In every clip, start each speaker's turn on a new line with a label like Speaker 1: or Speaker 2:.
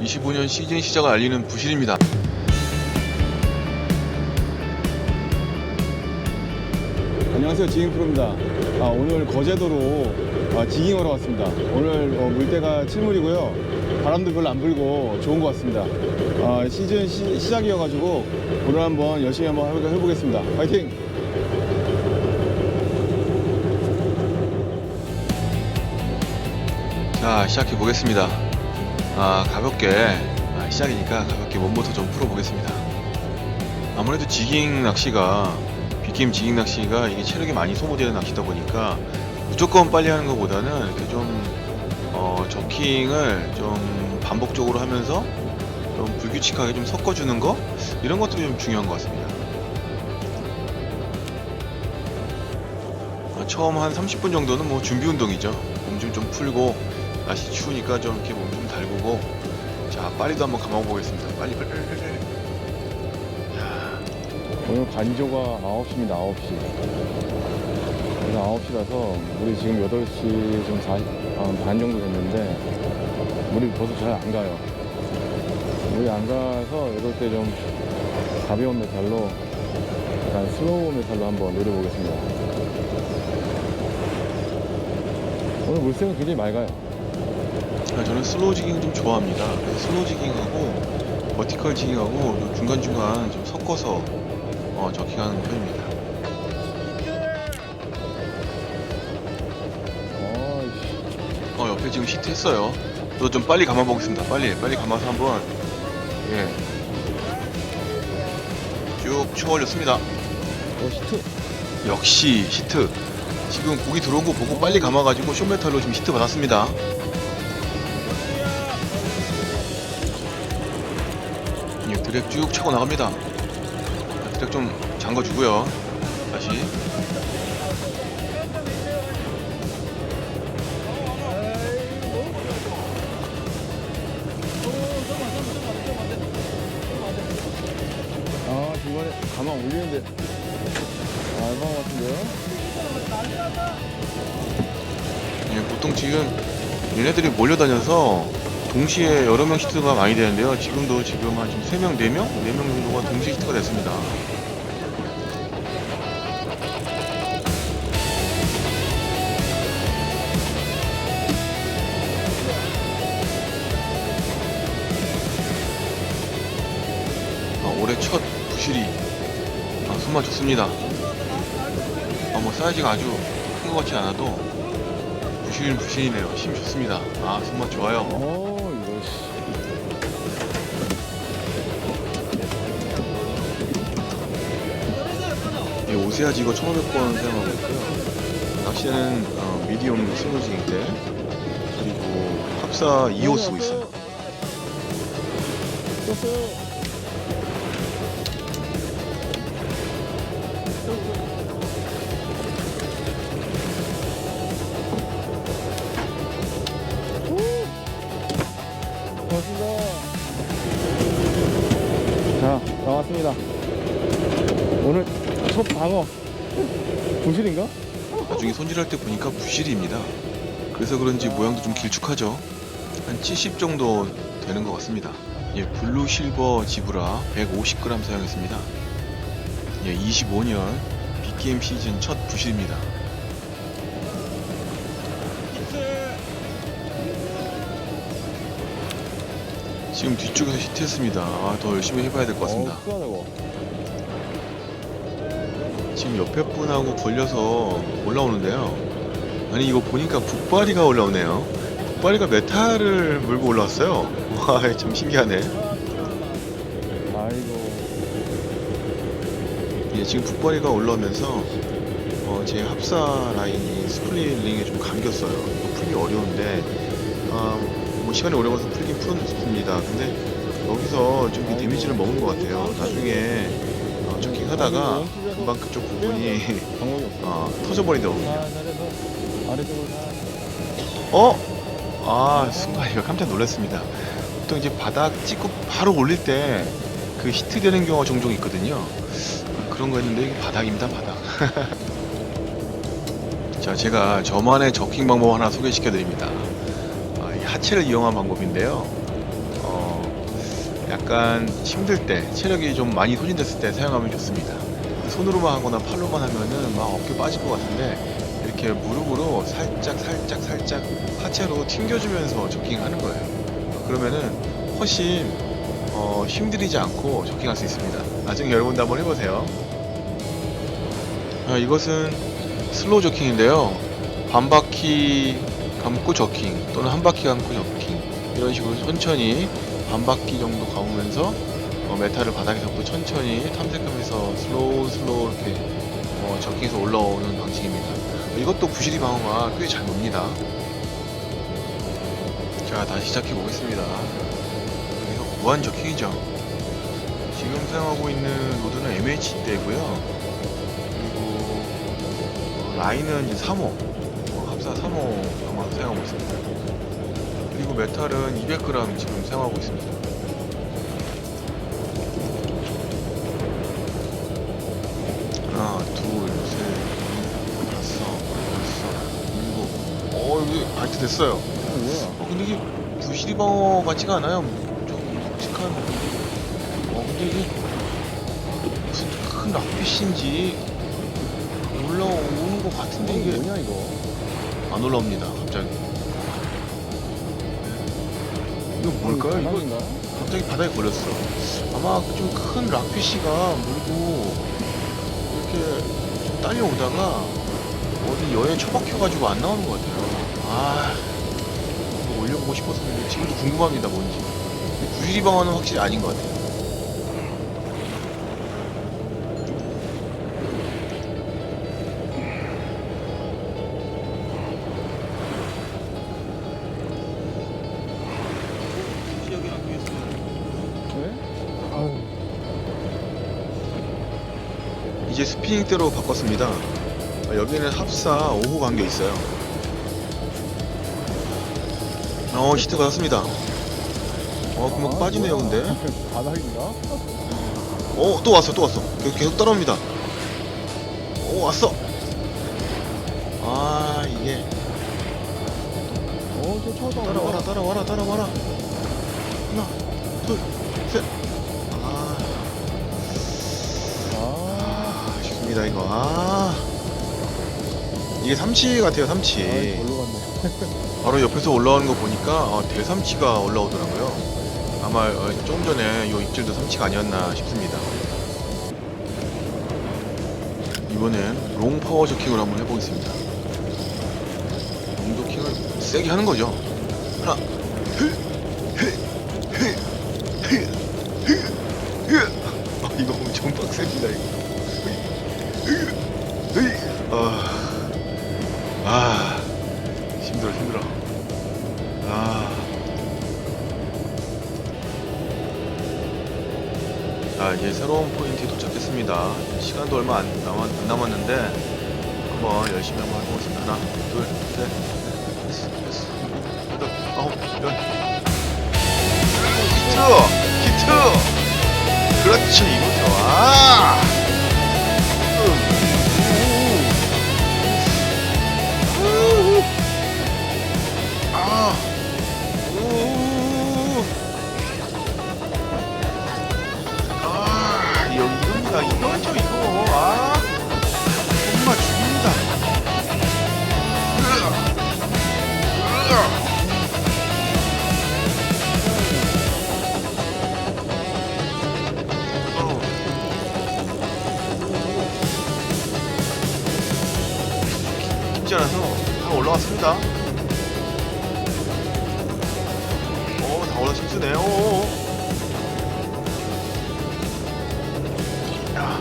Speaker 1: 25년 시즌 시작을 알리는 부실입니다.
Speaker 2: 안녕하세요 지깅 프로입니다 아, 오늘 거제도로 아, 지깅하러 왔습니다 오늘 어, 물때가 칠물이고요 바람도 별로 안 불고 좋은 것 같습니다 아, 시즌 시, 작이어가지고 오늘 한번 열심히 한번 해보- 해보겠습니다 파이팅!
Speaker 1: 자 시작해 보겠습니다. 아 가볍게 아, 시작이니까 가볍게 몸부터 좀 풀어보겠습니다. 아무래도 지깅 낚시가 빅게임 지깅 낚시가 이게 체력이 많이 소모되는 낚시다 보니까 무조건 빨리 하는 것보다는 이렇게 좀 어, 저킹을 좀 반복적으로 하면서 좀 불규칙하게 좀 섞어주는 거 이런 것들이 좀 중요한 것 같습니다. 아, 처음 한 30분 정도는 뭐 준비 운동이죠. 몸 좀 좀 풀고 날씨 추우니까 좀 이렇게 몸 좀 달구고 자 빨리도 한번 감아 보겠습니다. 빨리 빨리 빨리
Speaker 2: 오늘 간조가 9시입니다 9시. 그래서 9시라서 우리 지금 8시 좀 40, 아, 반 정도 됐는데 물이 벌써 잘 안 가요. 물이 안 가서 이럴 때 좀 가벼운 메탈로 약간 슬로우 메탈로 한번 노려보겠습니다. 오늘 물색은 굉장히 맑아요.
Speaker 1: 아, 저는 슬로우 지깅 좀 좋아합니다. 슬로우 지깅하고 버티컬 지깅하고 중간 중간 좀 섞어서 어, 저킹하는 편입니다.
Speaker 2: 어
Speaker 1: 옆에 지금 시트 했어요. 저도 좀 빨리 감아 보겠습니다. 빨리 빨리 감아서 한번 예. 쭉 쳐올렸습니다.
Speaker 2: 어 시트
Speaker 1: 역시 히트 지금 고기 들어온 거 보고 빨리 감아가지고 쇼메탈로 지금 히트 받았습니다 드랙 쭉 차고 나갑니다. 드랙 좀 잠궈주고요. 다시.
Speaker 2: 아 중간에 가만 올리는데. 아, 알바 같은데요?
Speaker 1: 예, 보통 지금 얘네들이 몰려다녀서 동시에 여러 명 히트가 많이 되는데요 지금도 지금 한 지금 3명, 4명? 4명 정도가 동시에 히트가 됐습니다 아, 올해 첫 부실이 아, 손맛 좋습니다. 아, 뭐 사이즈가 아주 큰 것 같지 않아도 부실은 부실이네요. 힘 좋습니다. 아, 손맛 좋아요.
Speaker 2: 이
Speaker 1: 오세아지 이거 1,500번 사용하고 있고요. 낚시는 어, 미디움 스무징 때 그리고 합사 2호 쓰고 있어요.
Speaker 2: 떴어요 고맙습니다 자 나왔습니다 오늘 첫 방어 부실인가?
Speaker 1: 나중에 손질할 때 보니까 부실입니다. 그래서 그런지 모양도 좀 길쭉하죠. 한 70 정도 되는 것 같습니다. 예, 블루 실버 지브라 150g 사용했습니다. 예, 25년 빅게임 시즌 첫 부실입니다. 지금 뒤쪽에서 히트했습니다. 아, 더 열심히 해봐야 될 것 같습니다.
Speaker 2: 어,
Speaker 1: 지금 옆에 분하고 걸려서 올라오는데요. 아니 이거 보니까 북바리가 올라오네요. 북바리가 메탈을 물고 올라왔어요. 와, 참 신기하네.
Speaker 2: 아이고
Speaker 1: 예, 지금 북바리가 올라오면서 어, 제 합사 라인이 스플릿링에 좀 감겼어요. 풀기 어려운데 아, 뭐 시간이 오래 걸려서 풀긴 풀었습니다. 근데 여기서 좀 데미지를 먹은 것 같아요. 나중에 어, 저킹 하다가 금방 그쪽 부분이
Speaker 2: 방법이 없어
Speaker 1: 어, 터져버리더라고요.
Speaker 2: 살살해서 아래쪽으로 살살
Speaker 1: 어? 아 순간 이거 깜짝 놀랐습니다. 보통 이제 바닥 찍고 바로 올릴 때 그 히트 되는 경우가 종종 있거든요. 그런 거였는데 이게 바닥입니다 바닥. 자 제가 저만의 저킹 방법 하나 소개시켜 드립니다. 아, 이 하체를 이용한 방법인데요. 어, 약간 힘들 때, 체력이 좀 많이 소진됐을 때 사용하면 좋습니다. 손으로만 하거나 팔로만 하면은 막 어깨 빠질 것 같은데 이렇게 무릎으로 살짝 살짝 살짝 하체로 튕겨주면서 조깅하는 거예요. 그러면은 훨씬 어, 힘들이지 않고 조깅할 수 있습니다. 나중에 여러분도 한번 해보세요. 아, 이것은 슬로우 조깅인데요. 반 바퀴 감고 조깅 또는 한 바퀴 감고 조깅 이런 식으로 천천히 반 바퀴 정도 감으면서 어, 메탈을 바닥에서부터 천천히 탐색하면서 슬로우 슬로우 이렇게 어, 저킹해서 올라오는 방식입니다. 이것도 부실이 방어가 꽤 잘 놉니다. 자 다시 시작해 보겠습니다. 여기서 무한 저킹이죠. 지금 사용하고 있는 로드는 MH대고요. 그리고 어, 라인은 이제 3호 어, 합사 3호 아마 사용하고 있습니다. 그리고 메탈은 200g 지금 사용하고 있습니다. 어, 이게 바이트 됐어요. 어, 근데 이게 방어 같지가 않아요. 좀 묵직한. 어, 근데 이게 무슨 큰 락핏인지 올라오는 것 같은데 이게
Speaker 2: 뭐냐 이거?
Speaker 1: 안 올라옵니다. 갑자기. 이거 뭘까요? 이거? 갑자기 바닥에 걸렸어. 아마 좀 큰 락피쉬가 물고 이렇게 좀 딸려오다가 어디 여에 처박혀가지고 안 나오는 것 같아요. 아, 이거 올려보고 싶었었는데 지금도 궁금합니다, 뭔지. 부실이 방어는 확실히 아닌 것 같아요.
Speaker 2: 네?
Speaker 1: 이제 스피닝대로 바꿨습니다. 아, 여기는 합사 5호 감겨 있어요. 어, 히트가 났습니다. 어, 금방
Speaker 2: 아,
Speaker 1: 빠지네요,
Speaker 2: 뭐야?
Speaker 1: 근데.
Speaker 2: 바닥인가?
Speaker 1: 어, 또 왔어, 또 왔어. 계속, 계속 따라옵니다. 오, 왔어. 아, 이게.
Speaker 2: 어, 저 차다.
Speaker 1: 따라와라, 따라와라, 따라와라. 하나, 둘, 셋. 아,
Speaker 2: 아,
Speaker 1: 아쉽습니다, 이거. 아. 이게 삼치 같아요, 삼치.
Speaker 2: 아이.
Speaker 1: 바로 옆에서 올라오는 거 보니까 어, 대삼치가 올라오더라고요. 아마 어, 조금 전에 요 입질도 삼치가 아니었나 싶습니다. 이번엔 롱 파워 저킹을 한번 해보겠습니다. 롱 저킹을 세게 하는 거죠. 하나. 아, 이거 엄청 빡셉니다, 이거. 자 이제 새로운 포인트에 도착했습니다. 시간도 얼마 안, 남았, 안 남았는데 한번 열심히 한번 해보겠습니다. 하나 둘셋. 됐어. 됐어. 여덟 아홉 열. 히트 히트 그렇지 이거 좋아 깊지 않아서 다 올라왔습니다. 오, 다 올라 힘쓰네. 오. 야,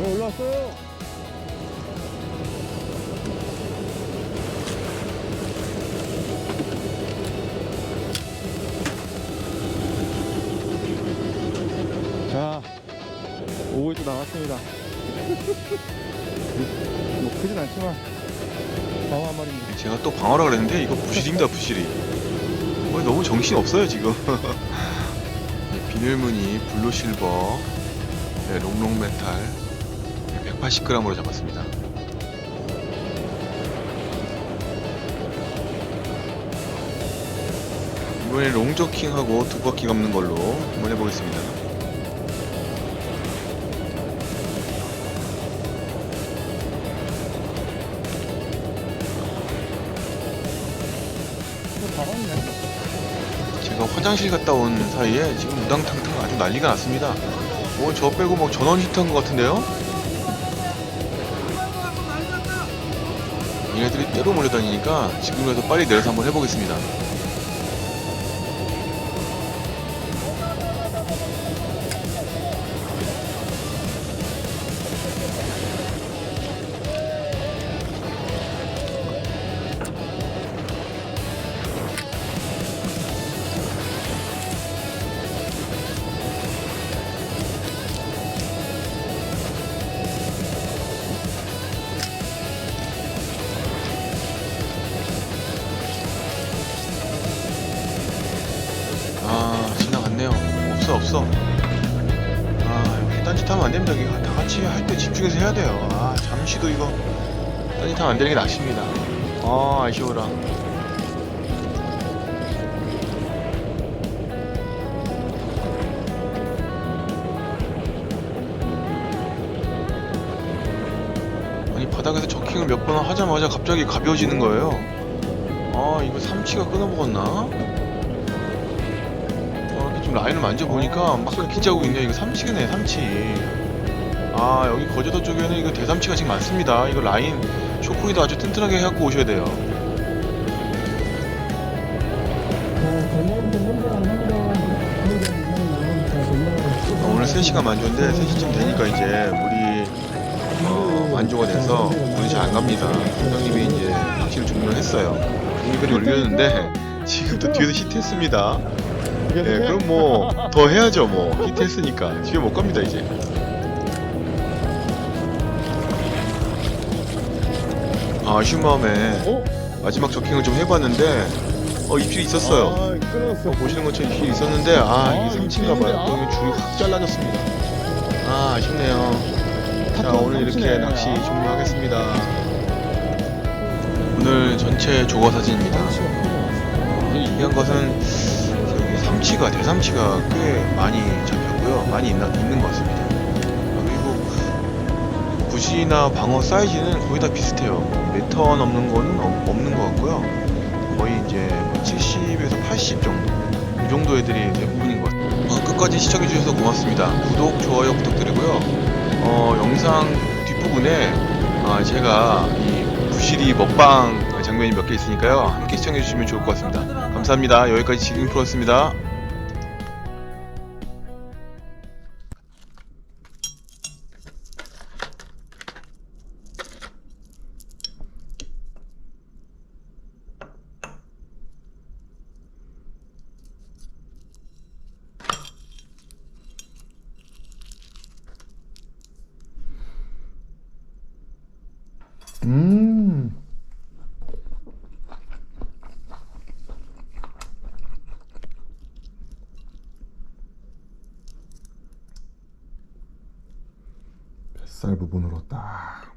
Speaker 2: 네, 올라왔어요. 자, 5호도 나왔습니다. 뭐 크진 않지만 방어 한 마리입니다.
Speaker 1: 제가 또 방어라 그랬는데 이거 부실입니다, 부실이. 어, 너무 정신 없어요 지금. 네, 비늘무늬 블루 실버, 네, 롱롱 메탈, 180g으로 잡았습니다. 이번에 롱저킹하고 두 바퀴 감는 걸로 한번 해보겠습니다. 화장실 갔다 온 사이에 지금 우당탕탕 아주 난리가 났습니다. 뭐저 빼고 뭐 전원 히트한 것 같은데요? 얘네들이 때로 몰려다니니까 지금이라도 빨리 내려서 한번 해보겠습니다. 없어. 아 여기 딴짓 하면 안됩니다. 이거 다 같이 할 때 집중해서 해야 돼요. 아 잠시도 이거 딴짓 하면 안되는 게 낫습니다. 아 아쉬워라. 아니 바닥에서 저킹을 몇 번 하자마자 갑자기 가벼워지는 거예요. 아 이거 삼치가 끊어먹었나? 좀 라인을 만져보니까 막 긁힌 자국 있네요. 이거 삼치겠네, 삼치. 아, 여기 거제도 쪽에는 이거 대삼치가 지금 많습니다. 이거 라인 쇼크이도 아주 튼튼하게 해갖고 오셔야 돼요. 어, 오늘 3시간 만조인데 3시쯤 되니까 이제 물이 어, 만조가 돼서 물이 잘 안 갑니다. 형님이 이제 낚시를 종료를 했어요. 종료글이 올렸는데 지금도 뒤에서 히트했습니다. 네, 그럼 뭐 더 해야죠 뭐 히트했으니까 집에 못 갑니다 이제. 아, 아쉬운 마음에
Speaker 2: 어?
Speaker 1: 마지막 저킹을 좀 해봤는데 어 입질이 있었어요.
Speaker 2: 아, 끊었어.
Speaker 1: 보시는 것처럼 입질이 있었는데 아
Speaker 2: 아,
Speaker 1: 이게 삼치인가봐요.
Speaker 2: 입질인데,
Speaker 1: 또 이거 줄이 확 잘라졌습니다. 아 아쉽네요. 자
Speaker 2: 탁구
Speaker 1: 오늘 이렇게
Speaker 2: 삼치네.
Speaker 1: 낚시
Speaker 2: 아.
Speaker 1: 종료하겠습니다. 오늘 전체 조거 사진입니다. 중요한 것은 여기 삼치가 대삼치가 꽤 많이 잡혔고요. 많이 있나, 있는 것 같습니다. 아, 그리고 부시나 방어 사이즈는 거의 다 비슷해요. 메터 넘는 거는 없- 없는 것 같고요. 거의 이제 70에서 80 정도. 이 정도 애들이 대부분인 것 같아요. 어, 끝까지 시청해주셔서 고맙습니다. 구독, 좋아요 부탁드리고요. 어, 영상 뒷부분에 아, 제가 이 부시리 먹방 장면이 몇 개 있으니까요. 함께 시청해주시면 좋을 것 같습니다. 감사합니다. 여기까지 지금 프로였습니다. 뱃살 부분으로 딱